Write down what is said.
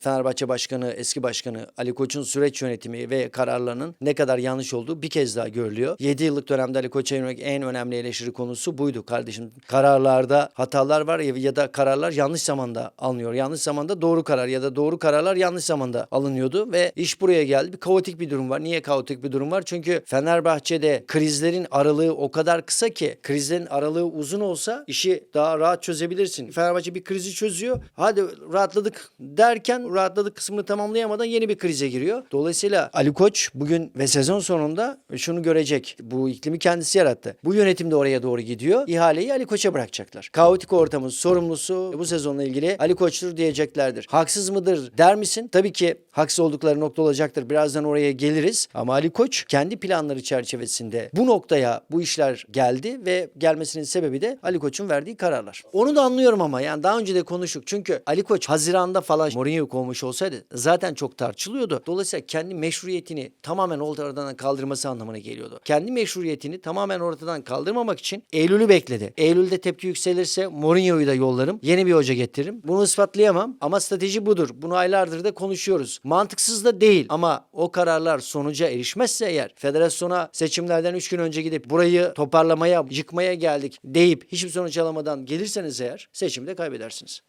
Fenerbahçe Başkanı, eski başkanı Ali Koç'un süreç yönetimi ve kararlarının ne kadar yanlış olduğu bir kez daha görülüyor. 7 yıllık dönemde Ali Koç'a yönelik en önemli eleştiri konusu buydu kardeşim. Kararlarda hatalar var ya ya da kararlar yanlış zamanda alınıyor. Yanlış zamanda doğru karar ya da doğru kararlar yanlış zamanda alınıyordu ve iş buraya geldi. Bir kaotik bir durum var. Niye kaotik bir durum var? Çünkü Fenerbahçe'de krizlerin aralığı o kadar kısa ki krizlerin aralığı uzun olsa işi daha rahat çözebilirsin. Fenerbahçe bir krizi çözüyor. Hadi rahatladık derken rahatladık kısmını tamamlayamadan yeni bir krize giriyor. Dolayısıyla Ali Koç bugün ve sezon sonunda şunu görecek. Bu iklimi kendisi yarattı. Bu yönetim de oraya doğru gidiyor. İhaleyi Ali Koç'a bırakacaklar. Kaotik ortamın sorumlusu bu sezonla ilgili Ali Koç'tur diyeceklerdir. Haksız mıdır der misin? Tabii ki haksız oldukları nokta olacaktır. Birazdan oraya geliriz. Ama Ali Koç kendi planları çerçevesinde bu noktaya bu işler geldi ve gelmesinin sebebi de Ali Koç'un verdiği kararlar. Onu da anlıyorum ama yani daha önce de konuştuk. Çünkü Ali Koç Haziran'da falan Mourinho'yu kovmuş olsaydı zaten çok tartışılıyordu. Dolayısıyla kendi meşruiyetini tamamen ortadan kaldırması anlamına geliyordu. Kendi meşruiyetini tamamen ortadan kaldırmamak için Eylül'ü bekledi. Eylül'de tepki yükselirse Mourinho'yu da yollarım. Yeni bir hoca getiririm. Bunu ispatlayamam ama strateji budur. Bunu aylardır da konuşuyoruz. Mantıksız da değil ama o kararlar sonuca erişmezse eğer federasyona seçimlerden 3 gün önce gidip burayı toparlamaya, yıkmaya geldik deyip hiçbir sonuç alamadan gelirseniz eğer seçimde kaybedersiniz.